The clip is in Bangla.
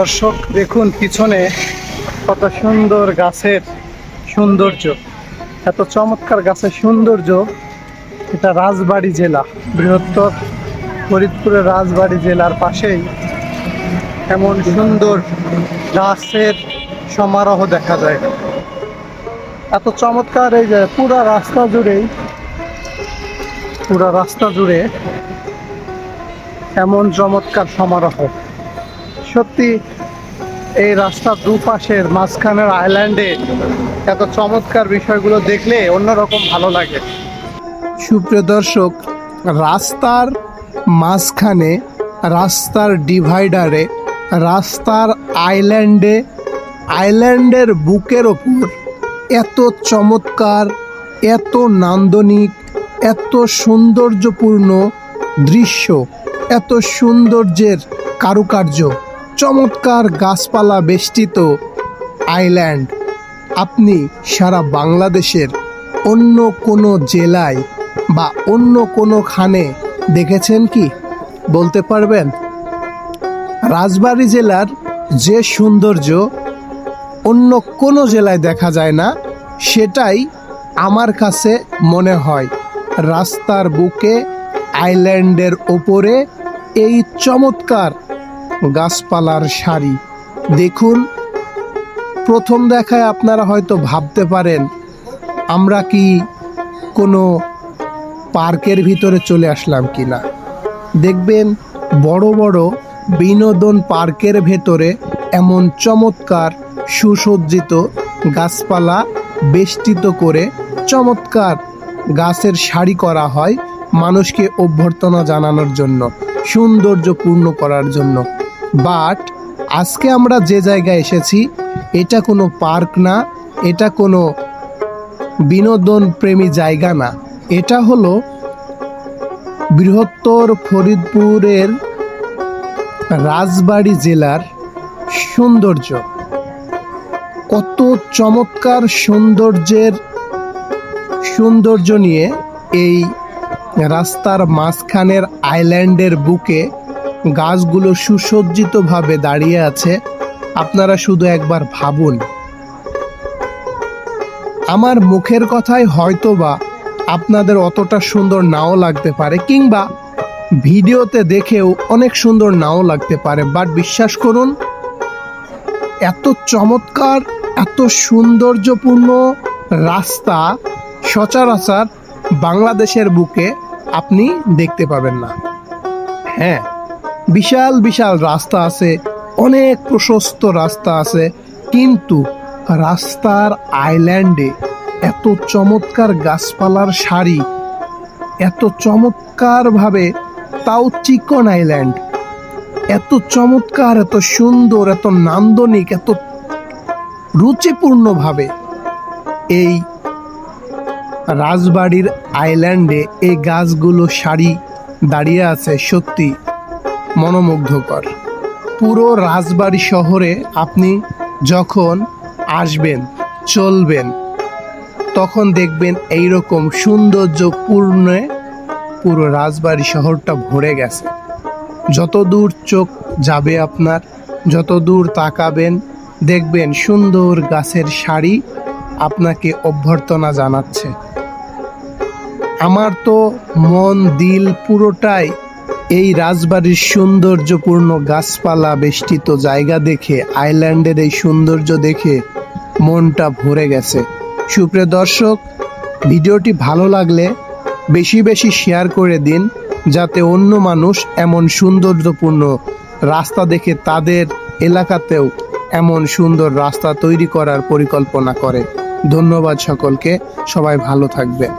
দর্শক, দেখুন পিছনে কত সুন্দর গাছের সৌন্দর্য। এত চমৎকার গাছের সৌন্দর্য, এটা রাজবাড়ি জেলা, বৃহত্তর ফরিদপুরের রাজবাড়ি জেলার পাশেই এমন সুন্দর গাছের সমারোহ দেখা যায়। এত চমৎকার এই যে পুরা রাস্তা জুড়েই, পুরা রাস্তা জুড়ে এমন চমৎকার সমারোহ। সত্যি এই রাস্তার দুপাশের মাঝখানের আইল্যান্ডে এত চমৎকার বিষয়গুলো দেখলে অন্যরকম ভালো লাগে। সুপ্রিয় দর্শক, রাস্তার মাঝখানে, রাস্তার ডিভাইডারে রাস্তার আইল্যান্ডে আইল্যান্ডের বুকের ওপর এত চমৎকার, এত নান্দনিক, এত সৌন্দর্যপূর্ণ দৃশ্য, এত সৌন্দর্যের কারুকার্য। চমৎকার গাছপালা বেষ্টিত আইল্যান্ড। আপনি সারা বাংলাদেশের অন্য কোনো জেলায় বা অন্য কোনো খানে দেখেছেন কি? বলতে পারবেন? রাজবাড়ী জেলার যে সৌন্দর্য অন্য কোনো জেলায় দেখা যায় না, সেটাই আমার কাছে মনে হয় রাস্তার বুকে আইল্যান্ডের ওপরে এই চমৎকার গাছপালার সারি। দেখুন, প্রথম দেখায় আপনারা হয়তো ভাবতে পারেন, আমরা কি কোনো পার্কের ভিতরে চলে আসলাম কি না দেখবেন, বড় বড় বিনোদন পার্কের ভেতরে এমন চমৎকার সুসজ্জিত গাছপালা বেষ্টিত করে চমৎকার গাছের সারি করা হয় মানুষকে অভ্যর্থনা জানানোর জন্য, সৌন্দর্যপূর্ণ করার জন্য। বাট আজকে আমরা যে জায়গায় এসেছি, এটা কোনো পার্ক না, এটা কোনো বিনোদন প্রেমী জায়গা না। এটা হলো বৃহত্তর ফরিদপুরের রাজবাড়ি জেলার সৌন্দর্য। কত চমৎকার সৌন্দর্যের সৌন্দর্য নিয়ে এই রাস্তার মাঝখানের আইল্যান্ডের বুকে গাছগুলো সুসজ্জিতভাবে দাঁড়িয়ে আছে। আপনারা শুধু একবার ভাবুন। আমার মুখের কথাই হয়তোবা আপনাদের অতটা সুন্দর নাও লাগতে পারে, কিংবা ভিডিওতে দেখেও অনেক সুন্দর নাও লাগতে পারে, বাট বিশ্বাস করুন, এত চমৎকার, এত সৌন্দর্যপূর্ণ রাস্তা সচরাচর বাংলাদেশের বুকে আপনি দেখতে পাবেন না। হ্যাঁ বিশাল বিশাল রাস্তা আছে, অনেক প্রশস্ত রাস্তা আছে, কিন্তু রাস্তার আইল্যান্ডে এত চমৎকার গাছপালার সারি, এত চমৎকারভাবে তাও চিকন আইল্যান্ড, এত চমৎকার, এত সুন্দর, এত নান্দনিক, এত রুচিপূর্ণভাবে এই রাজবাড়ির আইল্যান্ডে এই গাছগুলো সারি দাঁড়িয়ে আছে সত্যি। মনোমুগ্ধকর। পুরো রাজবাড়ি শহরে আপনি যখন আসবেন, চলবেন, তখন দেখবেন এইরকম সৌন্দর্যপূর্ণ পুরো রাজবাড়ি শহরটা ভরে গেছে। যত দূর চোখ যাবে আপনার, যত দূর তাকাবেন, দেখবেন সুন্দর গাছের শাড়ি আপনাকে অভ্যর্থনা জানাচ্ছে। আমার তো মন, দিল পুরোটাই এই রাজবাড়ির সৌন্দর্যপূর্ণ গাছপালা বেষ্টিত জায়গা দেখে, আইল্যান্ডের এই সৌন্দর্য দেখে মনটা ভরে গেছে। সুপ্রিয় দর্শক, ভিডিওটি ভালো লাগলে বেশি বেশি শেয়ার করে দিন, যাতে অন্য মানুষ এমন সৌন্দর্যপূর্ণ রাস্তা দেখে তাদের এলাকাতেও এমন সুন্দর রাস্তা তৈরি করার পরিকল্পনা করে। ধন্যবাদ সকলকে, সবাই ভালো থাকবেন।